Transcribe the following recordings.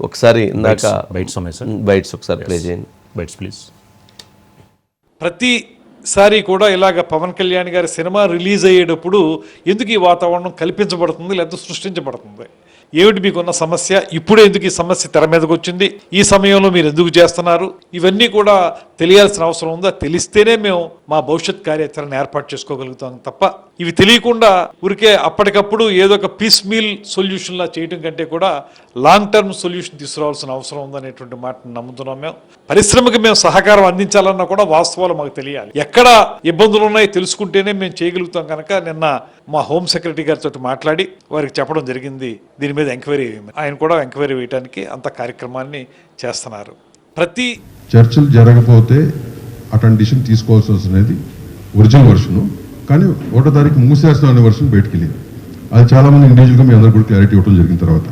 ఒకసారి ఇందాక bytes bytes ఒకసారి ప్లే చేయండి. బైట్స్ ప్లీజ్ ప్రతిసారి కూడా ఇలాగ పవన్ కళ్యాణ్ గారి సినిమా రిలీజ్ అయ్యేటప్పుడు ఎందుకు ఈ వాతావరణం కల్పించబడుతుంది లేదా సృష్టించబడుతుంది? ఏమిటి మీకున్న సమస్య? ఇప్పుడు ఎందుకు ఈ సమస్య తెర మీదకి వచ్చింది ఈ సమయంలో మీరు ఎందుకు చేస్తున్నారు? ఇవన్నీ కూడా తెలియాల్సిన అవసరం ఉందా? తెలిస్తేనే మేము మా భవిష్యత్ కార్యాచరణ ఏర్పాటు చేసుకోగలుగుతాం తప్ప ఇవి తెలియకుండా ఊరికే అప్పటికప్పుడు ఏదో ఒక పీస్ మీల్ సొల్యూషన్ లా చేయడం కంటే కూడా లాంగ్ టర్మ్ సొల్యూషన్ తీసుకురావాల్సిన అవసరం ఉందనేటువంటి మాటను నమ్ముతున్నాం మేము. పరిశ్రమకి మేము సహకారం అందించాలన్నా కూడా వాస్తవాలు మాకు తెలియాలి. ఎక్కడ ఇబ్బందులు ఉన్నాయో తెలుసుకుంటేనే మేము చేయగలుగుతాం కనుక నిన్న మా హోమ్ సెక్రటరీ గారితో మాట్లాడి వారికి చెప్పడం జరిగింది. దీని మీద ఎంక్వైరీ ఆయన కూడా ఎంక్వైరీ వేయడానికి అంత కార్యక్రమాన్ని చేస్తున్నారు. ప్రతి చర్చలు జరగకపోతే అటువంటి డిసిషన్ తీసుకోవాల్సి వస్తున్నది ఒరిజినల్ వర్షను కానీ ఒకటో తారీఖు మూసేస్తాం అనే వర్షన్ బయటికి వెళ్ళింది అది చాలామంది ఇండివిజువల్గా మీ అందరూ కూడా క్లారిటీ ఇవ్వడం జరిగిన తర్వాత.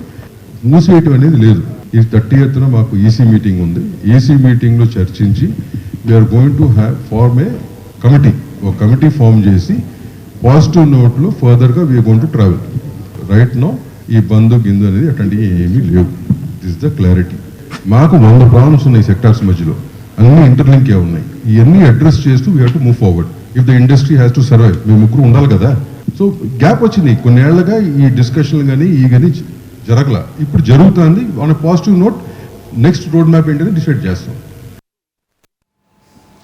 మూసేయటం అనేది లేదు. ఈ థర్టీ ఎయిత్న మాకు ఈసీ మీటింగ్ ఉంది. ఈసీ మీటింగ్లో చర్చించి we're going to have form a committee ఒక కమిటీ ఫామ్ చేసి పాజిటివ్ నోట్లో ఫర్దర్గా we're going to travel right no ఈ బంధు గిందు అనేది అటువంటి ఏమీ లేవు దిస్ ద క్లారిటీ మాకు వంద ప్రాబ్లమ్స్ ఉన్నాయి సెక్టార్స్ మధ్యలో. అన్ని ఇంటర్లింక్ ఉన్నాయి. ఇవన్నీ అడ్రస్ చేస్తూ we to move forward if the industry has to survive మేము ముగ్గురు ఉండాలి కదా. సో గ్యాప్ వచ్చింది. కొన్నేళ్ళుగా ఈ డిస్కషన్లు కానీ ఈ కానీ జరగల. ఇప్పుడు జరుగుతుంది. On positive note next road map ఏంటని డిసైడ్ చేస్తాం.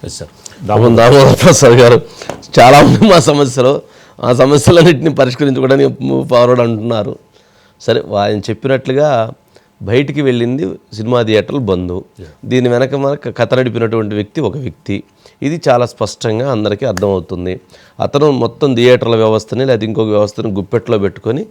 ఎస్ సార్ దామోదర్ ప్రసాద్ గారు చాలా ఉంది మా సమస్యలు ఆ సమస్యలన్నింటినీ పరిష్కరించుకోవడానికి ఫార్వర్డ్ అంటున్నారు. సరే ఆయన చెప్పినట్లుగా బయటికి వెళ్ళింది సినిమా థియేటర్లు బంద్. దీని వెనక మనకు కథ నడిపినటువంటి వ్యక్తి ఒక వ్యక్తి. ఇది చాలా స్పష్టంగా అందరికీ అర్థమవుతుంది. అతను మొత్తం థియేటర్ల వ్యవస్థని లేదా ఇంకొక వ్యవస్థని గుప్పెట్లో పెట్టుకొని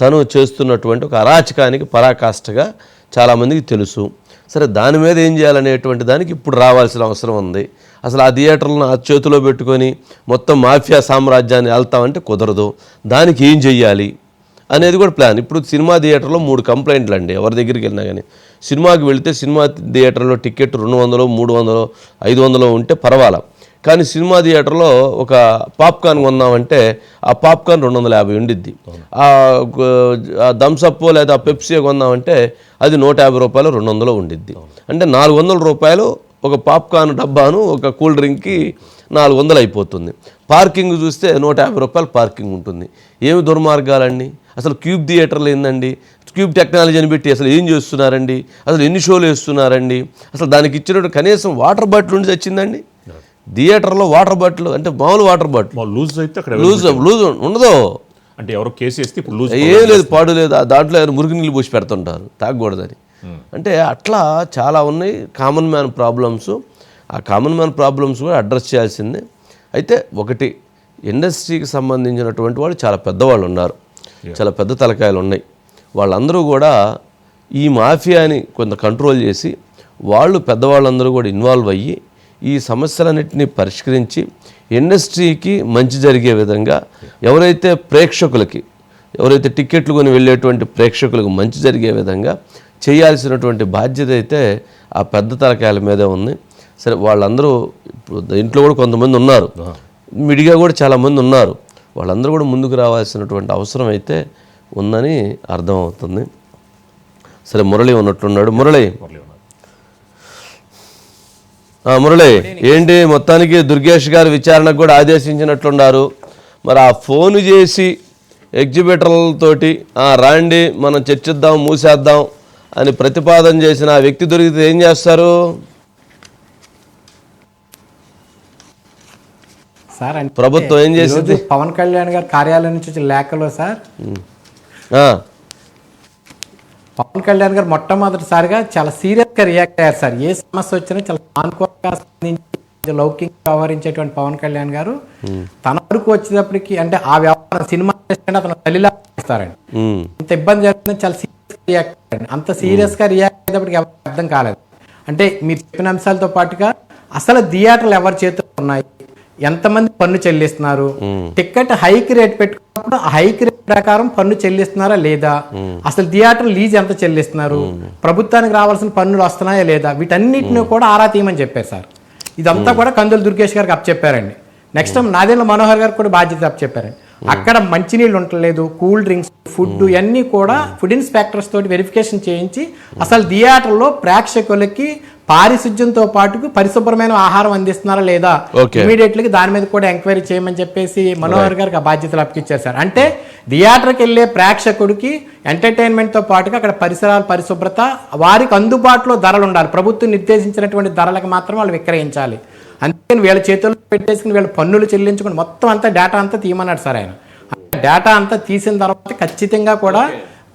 తను చేస్తున్నటువంటి ఒక అరాచకానికి పరాకాష్ఠగా చాలామందికి తెలుసు. సరే దాని మీద ఏం చేయాలనేటువంటి దానికి ఇప్పుడు రావాల్సిన అవసరం ఉంది. అసలు ఆ థియేటర్లను ఆ చేతిలో పెట్టుకొని మొత్తం మాఫియా సామ్రాజ్యాన్ని వెళ్తామంటే కుదరదు. దానికి ఏం చెయ్యాలి? అనేది కూడా ప్లాన్. ఇప్పుడు సినిమా థియేటర్లో మూడు కంప్లైంట్లు అండి ఎవరి దగ్గరికి వెళ్ళినా కానీ సినిమాకి వెళితే సినిమా థియేటర్లో టికెట్ రెండు వందలు మూడు వందలు ఐదు వందలు ఉంటే పర్వాలా. కానీ సినిమా థియేటర్లో ఒక పాప్కార్న్ కొన్నామంటే ఆ పాప్కార్న్ రెండు వందల యాభై ఉండిద్ది. ఆ థమ్సప్ లేదా పెప్సీ కొన్నామంటే అది నూట యాభై రూపాయలు రెండు వందలు ఉండిద్ది. అంటే నాలుగు వందల రూపాయలు ఒక పాప్కార్న్ డబ్బాను ఒక కూల్ డ్రింక్కి నాలుగు వందలు అయిపోతుంది. పార్కింగ్ చూస్తే నూట యాభై రూపాయలు పార్కింగ్ ఉంటుంది. ఏమి దుర్మార్గాలండి? అసలు క్యూబ్ థియేటర్లు ఏందండి? క్యూబ్ టెక్నాలజీని పెట్టి అసలు ఏం చేస్తున్నారండి? అసలు ఎన్ని షోలు వేస్తున్నారండి? అసలు దానికి ఇచ్చినట్టు కనీసం వాటర్ బాటిల్ ఉండి తెచ్చిందండి? థియేటర్లో వాటర్ బాటిల్ అంటే మామూలు వాటర్ బాటిల్. లూజ్ అయితే అక్కడ లూజ్ లూజ్ ఉండదు. అంటే ఎవరో కేసు వేస్తే ఇప్పుడు లూజ్ ఏం లేదు పాడు లేదు. ఆ దాంట్లో ఏమైనా మురికి నీళ్ళు పోసి పెడుతుంటారు తాగకూడదని. అంటే అట్లా చాలా ఉన్నాయి. Common man problems. ఆ కామన్ మ్యాన్ ప్రాబ్లమ్స్ కూడా అడ్రస్ చేయాల్సిందే. అయితే ఒకటి ఇండస్ట్రీకి సంబంధించినటువంటి వాళ్ళు చాలా పెద్దవాళ్ళు ఉన్నారు. చాలా పెద్ద తలకాయలు ఉన్నాయి. వాళ్ళందరూ కూడా ఈ మాఫియాని కొంత కంట్రోల్ చేసి వాళ్ళు పెద్దవాళ్ళందరూ కూడా ఇన్వాల్వ్ అయ్యి ఈ సమస్యలన్నింటినీ పరిష్కరించి ఇండస్ట్రీకి మంచి జరిగే విధంగా ఎవరైతే ప్రేక్షకులకి ఎవరైతే టికెట్లు కొని వెళ్ళేటువంటి ప్రేక్షకులకు మంచి జరిగే విధంగా చేయాల్సినటువంటి బాధ్యత అయితే ఆ పెద్ద తలకాయల మీదే ఉంది. సరే వాళ్ళందరూ ఇప్పుడు ఇంట్లో కూడా కొంతమంది ఉన్నారు. మిడిగా కూడా చాలామంది ఉన్నారు. వాళ్ళందరూ కూడా ముందుకు రావాల్సినటువంటి అవసరం అయితే ఉందని అర్థమవుతుంది. సరే మురళి ఉన్నట్లున్నాడు. మురళి. మురళి ఏంటి? మొత్తానికి దుర్గేష్ గారు విచారణకు కూడా ఆదేశించినట్లున్నారు. మరి ఆ ఫోన్ చేసి ఎగ్జిబిటర్లతోటి "ఆ, రాండి మనం చర్చిద్దాం మూసేద్దాం అని ప్రతిపాదన చేసిన ఆ వ్యక్తి దొరికితే ఏం చేస్తారు? సార్ అంటే ప్రభుత్వం ఏం చేసింది? పవన్ కళ్యాణ్ గారి కార్యాలయం నుంచి వచ్చిన లేఖలో సార్ పవన్ కళ్యాణ్ గారు మొట్టమొదటిసారిగా చాలా సీరియస్గా రియాక్ట్ అయ్యారు సార్. ఏ సమస్య వచ్చినా చాలా సానుకూలంగా స్పందించి లౌకికంగా వ్యవహరించేటువంటి పవన్ కళ్యాణ్ గారు తన వరకు వచ్చేటప్పటికి అంటే ఆ వ్యవహారం సినిమా అతను తల్లిలా ఇస్తారండి ఇంత ఇబ్బంది జరుగుతుంది చాలా సీరియస్ రియాక్ట్ అయ్యారు అంత సీరియస్గా రియాక్ట్ అయ్యేటప్పటికి ఎవరికి అర్థం కాలేదు. అంటే మీరు చెప్పిన అంశాలతో పాటుగా అసలు థియేటర్లు ఎవరి చేతిలో ఉన్నాయి? ఎంతమంది పన్ను చెల్లిస్తున్నారు? టికెట్ హైక్ రేట్ పెట్టుకున్నప్పుడు హైక్ రేట్ ప్రకారం పన్ను చెల్లిస్తున్నారా లేదా? అసలు థియేటర్ లీజ్ ఎంత చెల్లిస్తున్నారు? ప్రభుత్వానికి రావాల్సిన పన్నులు వస్తున్నాయా లేదా? వీటన్నిటిని కూడా ఆరా తీయమని చెప్పారు సార్. ఇదంతా కూడా కందులు దుర్గేష్ గారికి అప్ చెప్పారండి నెక్స్ట్ టైం నాదేళ్ళ మనోహర్ గారికి కూడా బాధ్యత అప్ చెప్పారండి అక్కడ మంచినీళ్ళు ఉండలేదు కూల్ డ్రింక్స్ ఫుడ్ ఇవన్నీ కూడా ఫుడ్ ఇన్స్పెక్టర్స్ తోటి వెరిఫికేషన్ చేయించి అసలు థియేటర్లో ప్రేక్షకులకి పారిశుధ్యంతో పాటు పరిశుభ్రమైన ఆహారం అందిస్తున్నారా లేదా? Okay. ఇమీడియట్లీ దాని మీద కూడా ఎంక్వైరీ చేయమని చెప్పేసి మనోహర్ గారికి ఆ బాధ్యతలు అప్పగించారు సార్ అంటే థియేటర్కి వెళ్ళే ప్రేక్షకుడికి ఎంటర్టైన్మెంట్తో పాటుగా అక్కడ పరిసరాల పరిశుభ్రత వారికి అందుబాటులో ధరలు ఉండాలి. ప్రభుత్వం నిర్దేశించినటువంటి ధరలకు మాత్రం వాళ్ళు విక్రయించాలి. అందుకని వీళ్ళ చేతుల్లో పెట్టేసుకుని వీళ్ళ పన్నులు చెల్లించుకుని మొత్తం అంతా డేటా అంతా తీయమన్నాడు సార్ ఆయన. డేటా అంతా తీసిన తర్వాత ఖచ్చితంగా కూడా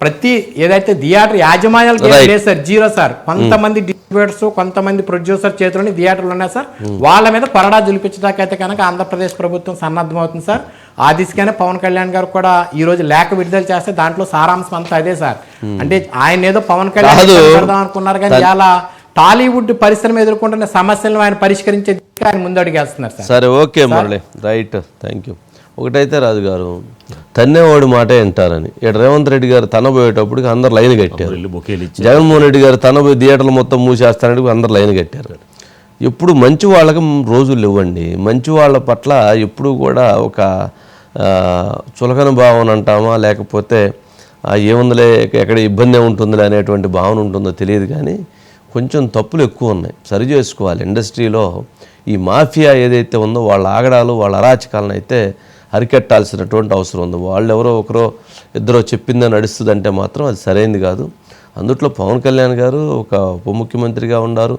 ప్రతి ఏదైతే థియేటర్ యాజమాన్యాలు. లేదు సార్ జీరో సార్. కొంతమంది డిస్ట్రిబ్యూటర్స్ కొంతమంది ప్రొడ్యూసర్ చేతిలోని థియేటర్లు ఉన్నాయి సార్ వాళ్ళ మీద కొరడా జులిపించడానికైతే కనుక ఆంధ్రప్రదేశ్ ప్రభుత్వం సన్నద్ధం అవుతుంది సార్ ఆ దిశగానే పవన్ కళ్యాణ్ గారు కూడా ఈ రోజు లేఖ విడుదల చేస్తే దాంట్లో సారాంశం అంతా అదే సార్ అంటే ఆయన ఏదో పవన్ కళ్యాణ్ అనుకున్నారు కానీ ఇలా టాలీవుడ్ పరిశ్రమ ఎదుర్కొంటున్న సమస్యలను ఆయన పరిష్కరించే ఆయన ముందడుగేస్తున్నారు సార్ సరే okay Murali. Right. Thank you ఒకటైతే రాజు గారు తన్నేవాడు మాటే వింటారని ఇక్కడ రేవంత్ రెడ్డి గారు తన పోయేటప్పటికి అందరు లైన్ కట్టారు. జగన్మోహన్ రెడ్డి గారు తన పోయి థియేటర్లు మొత్తం మూసేస్తానని అందరు లైన్ కట్టారు. ఎప్పుడు మంచి వాళ్ళకి రోజులు ఇవ్వండి మంచి వాళ్ళ పట్ల ఎప్పుడు కూడా ఒక చులకన భావన అంటామా? లేకపోతే ఏముందిలే ఎక్కడ ఇబ్బంది ఉంటుందిలే అనేటువంటి భావన ఉంటుందో తెలియదు కానీ కొంచెం తప్పులు ఎక్కువ ఉన్నాయి. సరి చేసుకోవాలి. ఇండస్ట్రీలో ఈ మాఫియా ఏదైతే ఉందో వాళ్ళ ఆగడాలు వాళ్ళ అరాచకాలను అయితే అరికట్టాల్సినటువంటి అవసరం ఉంది. వాళ్ళు ఎవరో ఒకరో ఇద్దరో చెప్పిందని నడుస్తుందంటే మాత్రం అది సరైంది కాదు. అందుట్లో పవన్ కళ్యాణ్ గారు ఒక ఉప ముఖ్యమంత్రిగా ఉన్నారు.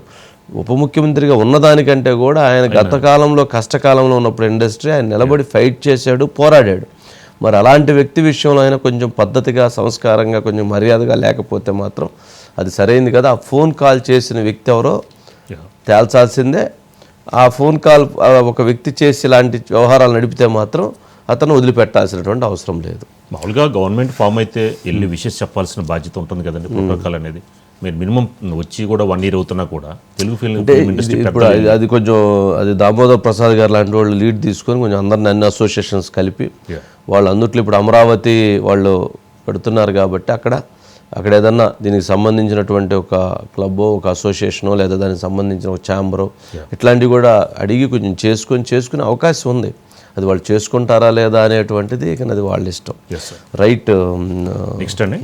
ఉప ముఖ్యమంత్రిగా ఉన్నదానికంటే కూడా ఆయన గత కాలంలో కష్టకాలంలో ఉన్నప్పుడు ఇండస్ట్రీ ఆయన నిలబడి ఫైట్ చేశాడు పోరాడాడు. మరి అలాంటి వ్యక్తి విషయంలో ఆయన కొంచెం పద్ధతిగా సంస్కారంగా కొంచెం మర్యాదగా లేకపోతే మాత్రం అది సరైంది కదా. ఆ ఫోన్ కాల్ చేసిన వ్యక్తి ఎవరో తేల్చాల్సిందే. ఆ ఫోన్ కాల్ ఒక వ్యక్తి చేసి ఇలాంటి వ్యవహారాలు నడిపితే మాత్రం అతను వదిలిపెట్టాల్సినటువంటి అవసరం లేదు. మామూలుగా గవర్నమెంట్ ఫామ్ అయితే వెళ్ళి విషెస్ చెప్పాల్సిన బాధ్యత ఉంటుంది కదండి ప్రోటోకాల్ అనేది. మీరు మినిమం వచ్చి కూడా వన్ ఇయర్ అవుతున్నా కూడా తెలుగు ఫిల్మ్ ఇప్పుడు అది- కొంచెం అది దామోదర్ ప్రసాద్ గారు లాంటి వాళ్ళు లీడ్ తీసుకొని కొంచెం అందరిని అన్ని అసోసియేషన్స్ కలిపి Yeah. వాళ్ళు అందుట్లో ఇప్పుడు అమరావతి వాళ్ళు పెడుతున్నారు కాబట్టి అక్కడ అక్కడ ఏదన్నా దీనికి సంబంధించినటువంటి ఒక క్లబ్బో ఒక అసోసియేషనో లేదా దానికి సంబంధించిన ఒక ఛాంబరో ఇట్లాంటివి కూడా అడిగి కొంచెం చేసుకొని చేసుకునే అవకాశం ఉంది. అది వాళ్ళు చేసుకుంటారా లేదా అనేటువంటిది ఇక అది వాళ్ళ ఇష్టం. రైట్ నెక్స్ట్ అండి.